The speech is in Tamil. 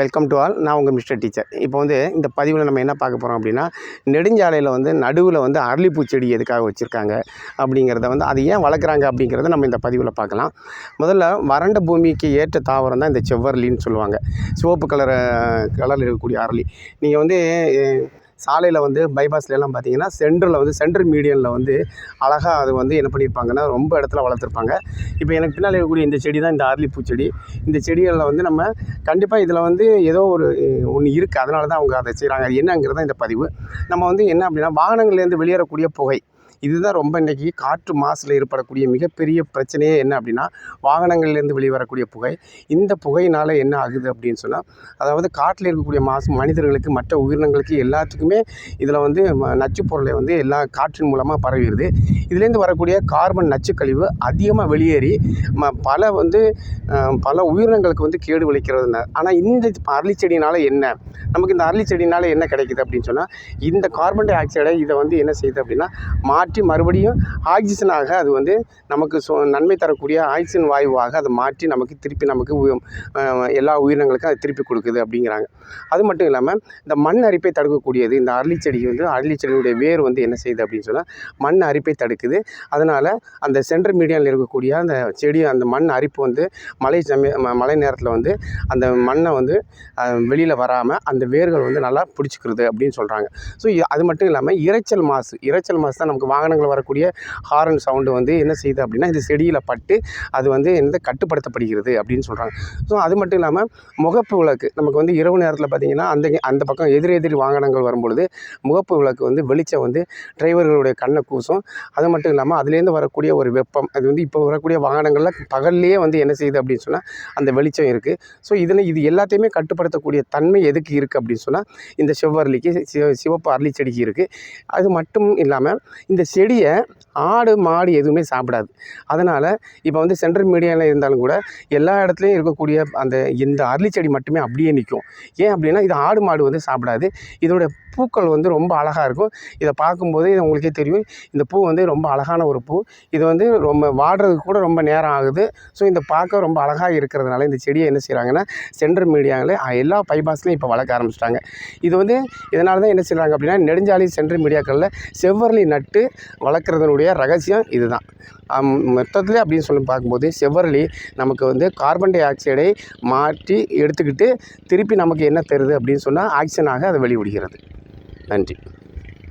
வெல்கம் டு ஆல் நான் உங்கள் மிஸ்டர் டீச்சர் இப்போ வந்து இந்த பதிவில் நம்ம என்ன பார்க்க போகிறோம் அப்படின்னா நெடுஞ்சாலையில் வந்து நடுவில் வந்து அரளிப்பூ செடி எதுக்காக வச்சுருக்காங்க அப்படிங்கிறத வந்து அது ஏன் வளர்க்குறாங்க அப்படிங்கிறத நம்ம இந்த பதிவில் பார்க்கலாம். முதல்ல வறண்ட பூமிக்கு ஏற்ற தாவரம் தான் இந்த செவ்வரளின்னு சொல்லுவாங்க. சிவப்பு கலர் கலரில் இருக்கக்கூடிய அரளி. நீங்கள் வந்து சாலையில் வந்து பைபாஸ்லாம் பார்த்தீங்கன்னா சென்டரில் வந்து சென்ட்ரல் மீடியனில் வந்து அழகாக அது வந்து என்ன பண்ணியிருப்பாங்கன்னா ரொம்ப இடத்துல வளர்த்துருப்பாங்க. இப்போ எனக்கு பின்னால் இருக்கக்கூடிய இந்த செடி தான் இந்த அரளிப்பூ செடி. இந்த செடிகளில் வந்து நம்ம கண்டிப்பாக இதில் வந்து ஏதோ ஒரு ஒன்று இருக்குது அதனால தான் அவங்க அதை செய்கிறாங்க என்னங்கிறது தான் இந்த பதிவு. நம்ம வந்து என்ன அப்படின்னா வாகனங்கள்லேருந்து வெளியேறக்கூடிய புகை. இதுதான் ரொம்ப இன்றைக்கி காற்று மாசில் ஏற்படக்கூடிய மிகப்பெரிய பிரச்சனையே என்ன அப்படின்னா வாகனங்கள்லேருந்து வெளிவரக்கூடிய புகை. இந்த புகையினால் என்ன ஆகுது அப்படின்னு சொன்னால் அதாவது காட்டில் இருக்கக்கூடிய மாசு மனிதர்களுக்கு மற்ற உயிரினங்களுக்கு எல்லாத்துக்குமே இதில் வந்து ம- பொருளை வந்து எல்லா காற்றின் மூலமாக பரவிடுது. இதுலேருந்து வரக்கூடிய கார்பன் நச்சுக்கழிவு அதிகமாக வெளியேறி ம பல வந்து பல உயிரினங்களுக்கு வந்து கேடு விளைக்கிறது ஆனால் இந்த அரளி என்ன? நமக்கு இந்த அரளி செடினால் என்ன கிடைக்குது அப்படின்னு சொன்னால் இந்த கார்பன் டை ஆக்சைடை இதை வந்து என்ன செய்யுது அப்படின்னா மாற்றி மறுபடியும் ஆக்சிஜனாக அது வந்து நமக்கு சொ நன்மை தரக்கூடிய ஆக்சிஜன் வாயுவாக அதை மாற்றி நமக்கு திருப்பி நமக்கு எல்லா உயிரினங்களுக்கும் அது திருப்பி கொடுக்குது அப்படிங்கிறாங்க. அது மட்டும் இல்லாமல் இந்த மண் அரிப்பை தடுக்கக்கூடியது இந்த அரளி செடி வந்து அரளி செடியுடைய வேர் வந்து என்ன செய்யுது அப்படின்னு சொன்னால் மண் அரிப்பை தடுக்குது. அதனால் அந்த சென்ட்ரல் மீடியாவில் இருக்கக்கூடிய அந்த செடி அந்த மண் அரிப்பு வந்து மழை சமய மழை நேரத்தில் வந்து அந்த மண்ணை வந்து வெளியில் வராமல் அந்த வேர்கள் வந்து நல்லா பிடிச்சிக்கிறது அப்படின்னு சொல்கிறாங்க ஸோ அது மட்டும் இல்லாமல் இரைச்சல் மாசு இரைச்சல் மாசு தான் நமக்கு வாகனங்கள் வரக்கூடிய ஹாரன் சவுண்டு வந்து என்ன செய்யுது அப்படின்னா இந்த செடியில் பட்டு அது வந்து என்னது கட்டுப்படுத்தப்படுகிறது அப்படின்னு சொல்கிறாங்க ஸோ அது மட்டும் இல்லாமல் முகப்பு விளக்கு நமக்கு வந்து இரவு நேரத்தில் பார்த்திங்கன்னா அந்த அந்த பக்கம் எதிர் வாகனங்கள் வரும்பொழுது முகப்பு விளக்கு வந்து வெளிச்சம் வந்து டிரைவர்களுடைய கண்ணை கூசும். அது மட்டும் இல்லாமல் அதுலேருந்து வரக்கூடிய ஒரு வெப்பம் அது வந்து இப்போ வரக்கூடிய வாகனங்களில் பகல்லையே வந்து என்ன செய்யுது அப்படின்னு சொன்னால் அந்த வெளிச்சம் இருக்குது ஸோ இதில் இது எல்லாத்தையுமே கட்டுப்படுத்தக்கூடிய தன்மை எதுக்கு இருக்குது அப்படின்னு சொன்னால் இந்த செவ்வரளிக்கு சிவ சிவப்பு அரளி செடிக்கு இருக்குது அது மட்டும் இல்லாமல் இந்த செடியை ஆடு மாடு எதுவுமே சாப்பிடாது. அதனால் இப்போ வந்து சென்ட்ரல் மீடியாவில் இருந்தாலும் கூட எல்லா இடத்துலையும் இருக்கக்கூடிய அந்த இந்த அரளி செடி மட்டுமே அப்படியே நிற்கும் ஏன் அப்படின்னா இது ஆடு மாடு வந்து சாப்பிடாது. இதோட பூக்கள் வந்து ரொம்ப அழகாக இருக்கும். இதை பார்க்கும்போது இது உங்களுக்கே தெரியும். இந்த பூ வந்து ரொம்ப அழகான ஒரு பூ. இது வந்து ரொம்ப வாடுறதுக்கு கூட ரொம்ப நேரம் ஆகுது. ஸோ இந்த பார்க்க ரொம்ப அழகாக இருக்கிறதுனால இந்த செடியை என்ன செய்கிறாங்கன்னா சென்ட்ரல் மீடியாவில் எல்லா பைபாஸ்லையும் இப்போ வளர்க்க ஆரம்பிச்சிட்டாங்க. இது வந்து இதனால தான் என்ன செய்கிறாங்க அப்படின்னா நெடுஞ்சாலை சென்ட்ரல் மீடியாக்களில் செவ்வரளி நட்டு வளர்க்குறதனுடைய ரகசியம் இதுதான். மொத்தத்தில் அப்படின்னு சொல்லி பார்க்கும்போது செவ்வரளி நமக்கு வந்து கார்பன் டை ஆக்சைடை மாற்றி எடுத்துக்கிட்டு திருப்பி நமக்கு என்ன தருது அப்படின்னு சொன்னால் ஆக்சிஜனாக அதை வெளிவிடுகிறது நன்றி.